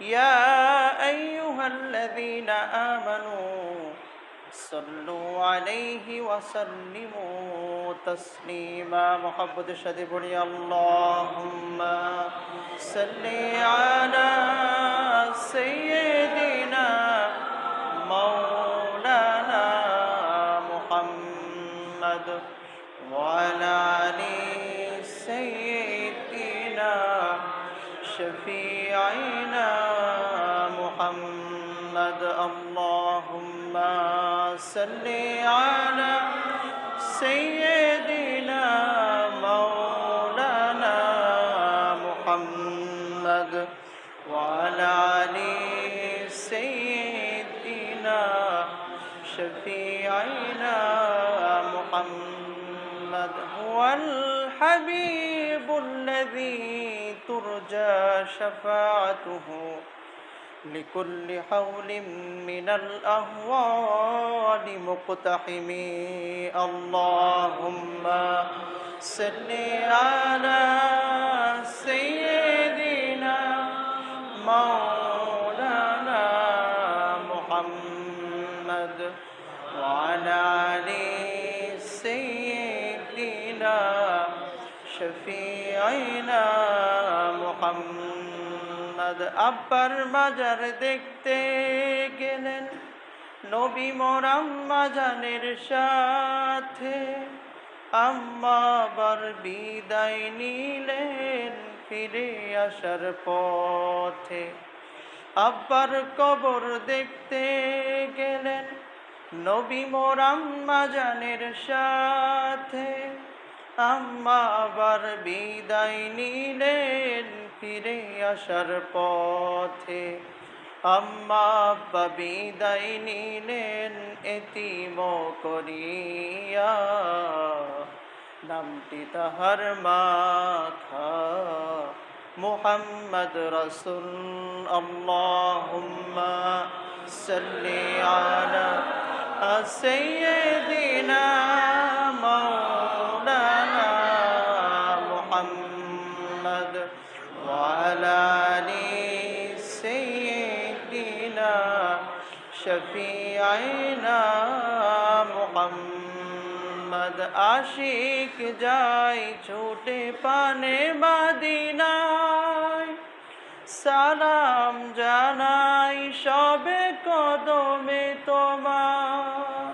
يا أيها الذين آمنوا صلوا عليه وسلموا تسليما. محبة شديد اللهم صل على سيدنا مولانا محمد وعلى سيدنا شفيعنا صل على سيدنا مولانا محمد وعلى آل سيدنا شفيعنا محمد هو الحبيب الذي ترجى شفاعته لكل حول من الأهوال مقتحم اللهم صل على سيدنا مولانا محمد وعلى آل سيدنا شفيعنا محمد আব্বার মাজার দেখতে গেলেন নবী মোরাম্মা জানের সাথে আম্মা আবার বিদায় নিলেন ফিরে আসার পথে। আব্বার কবর দেখতে গেলেন নবী মোরাম্মা জানের সাথে। আম্মা আবার বিদায় নিলেন ফিরে আসার পথে। আম্মা আব্বা বিদায় নিলেন এতিম করিয়া নামটি তাহার মাখা মুহাম্মদ রসুল আল্লাহুম্মা সাল্লি আলা سيدنا আইনা মোহাম্মদ আশিক যাই ছোটে পানে মাদিনায় সালাম জানাই সবে কদমে তোমার।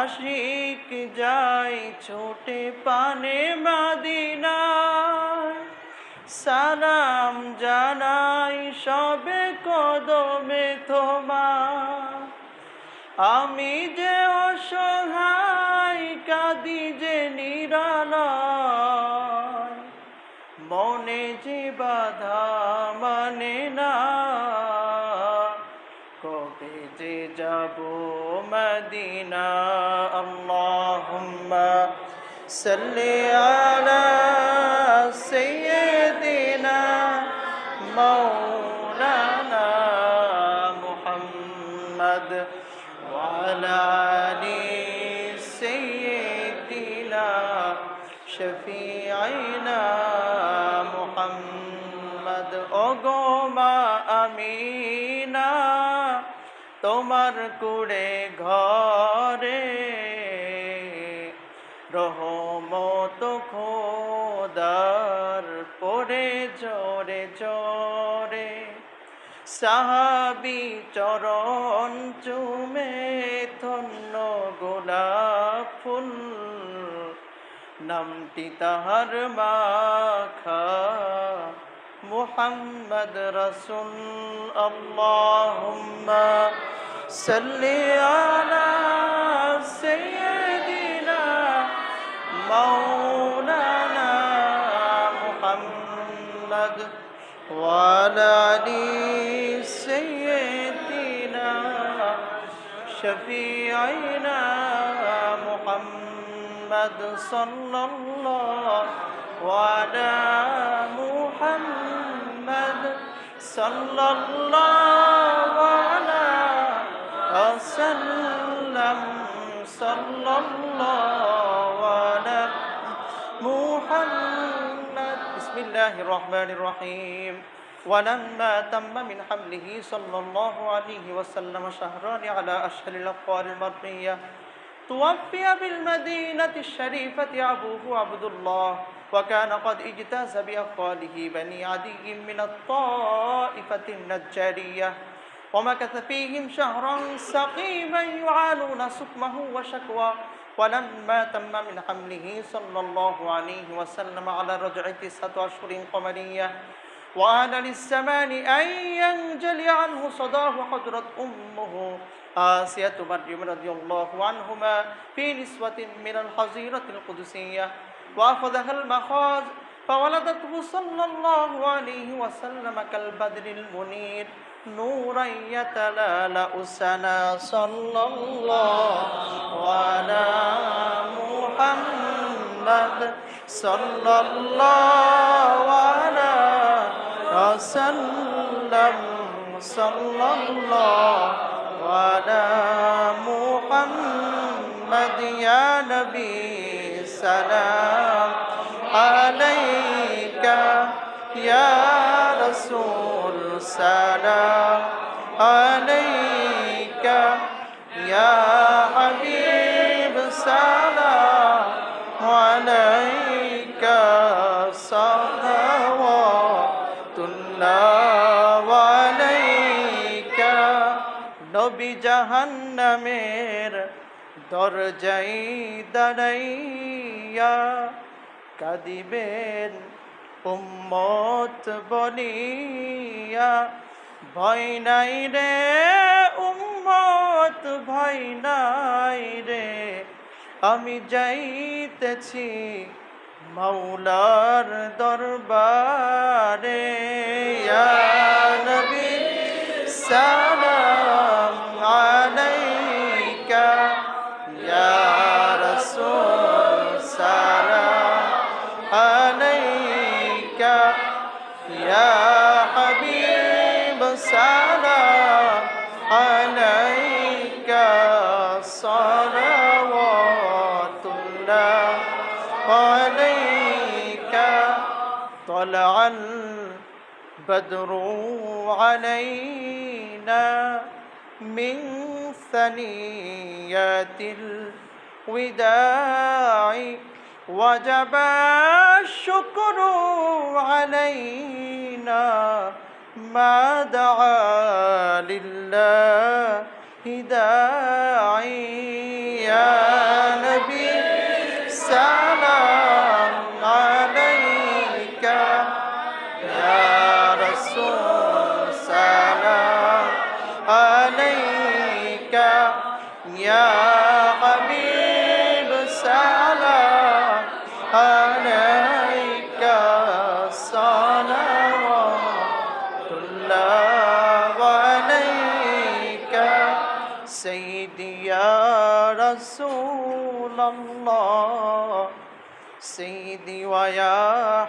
আশিক যাই ছোটে পানে মাদিনায় সালাম জানাই সবে কদমে তোমার। আমি যে অসহায়, কাঁদি যে নিরালয়। মনে যে বাধা মানে না। কবে যে যাব মদিনা? আল্লাহুম্মা সাল্লি আলা তোমার কুড়ে ঘরে রহমত খোদার পরে জোরে জোরে সাহাবি চরণ চুমে ধন্য গোলাপ ফুল, নামটি তাহার মাখা محمد رسول اللهم صل على سيدنا مولانا محمد وعلى آل سيدنا شفيعنا محمد صلى الله وعلى محمد صلى الله على وسلم. صلى الله على محمد. بسم الله الرحمن الرحيم. ولما تم من حمله صلى الله عليه وسلم شهران على أشهر الأقوال المرئية. توفي بالمدينة الشريفة أبوه عبد الله وكان قد اجتاز بأقواله بني عدي من الطائفة النجارية. ومكث فيهم شهرا سقيما يعانون سقمه وشكوى ولما تم من حمله صلى الله عليه وسلم على رجع تسعة أشهر قمرية وآن للزمان أن ينجلي عنه صداه حضرت أمه. آسية مريم رضي الله عنهما في نسوة من الحظيرة القدسية. وأخذها المخاض فولدته صلى الله عليه وسلم كالبدر المنير. نورا يتلالأ سنا صلى الله على محمد. صلى الله على وسلم. صلى الله على محمد يا نبي سلام. عليك يا رسول سلام. عليك يا حبيب سلام. عليك صلوات الله নবী জাহান্নামের দরজাই দাঁড়াইয়া কাঁদিবেন, উম্মত বলিয়া ভয় নাই রে, উম্মত, ভয় নাই রে। আমি যাইতেছি মৌলার দরবারে। নবী, সালাম السلام عليك صلوات الله عليك. طلع البدر علينا من ثنيات الوداع وجب الشكر علينا. ما دعا لله داعي. يا نبي سلام عليك. يا رسول سلام عليك. يا رسول الله سيدي ويا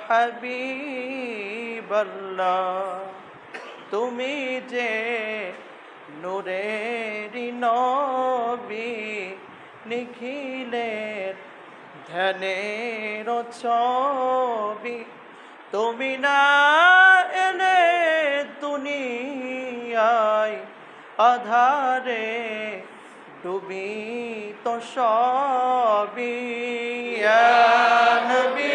حبيب الله তুমি যে নূরেরি নবী নিখিলের ধ্যানের ছবি তুমি না এলে দুনিয়ায় আধারে ডুবি তো ইয়া নবী।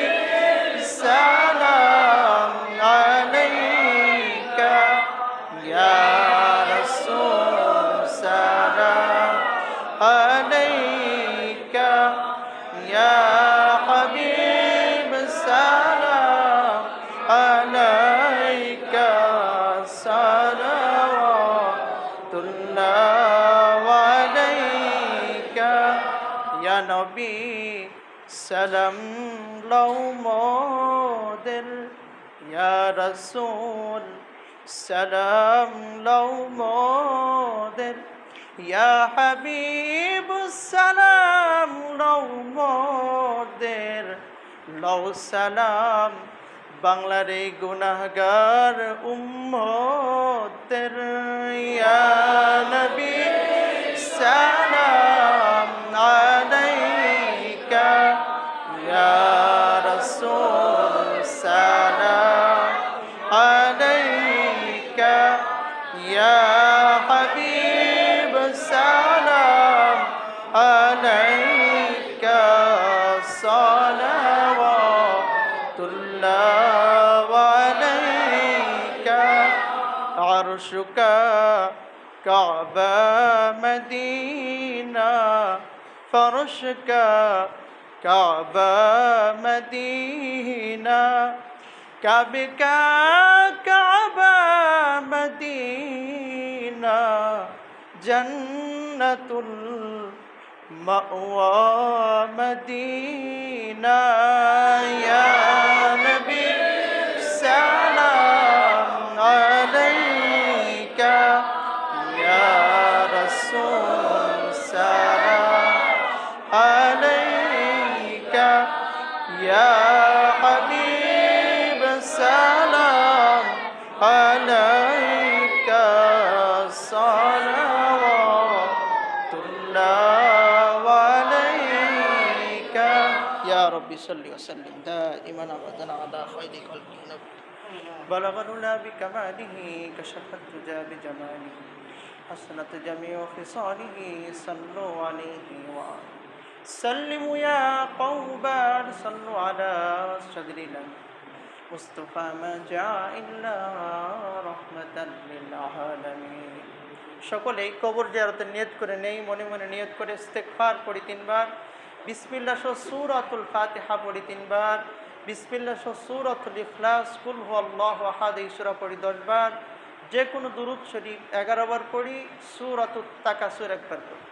নবী, সালাম লও মোদের রাসূল, সালাম লও মোদের হাবিবুস সালাম লও মোদের। লও সালাম বাংলার এই গুনাহগার উম্মতের, ইয়া নবী, সালাম عليك يا رسول سلام عليك يا حبيب سلام عليك صلوات الله عليك. عرشك كعبة مدينة. فرشك كعبة مدينة كعبك كعبة مدينة جنة المأوى مدينة يا نبي الله عليك يا رب صل وسلم دائما ابدا على خير خلق النبي بلغ العلا بكماله كشف الدجى بجماله. حسنت جميع خصاله صلوا عليه وآله. سلموا يا قوم صلوا على صدر مصطفى ما جاء إلا رحمة للعالمين. সকলেই কবর জিয়ারতের নিয়ত করে নেই, মনে মনে নিয়ত করে ইস্তেগফার পড়ি তিনবার। বিসমিল্লা সহ সূরাতুল ফাতিহা পড়ি তিনবার। বিসমিল্লা সহ সূরাতুল ইখলাস, কুল আল্লাহ আহাদ, এই সুরা পড়ি দশবার। যে কোনো দুরুদ এগারো বার পড়ি সুর অতুত তাকাসুর একবার পড়ি।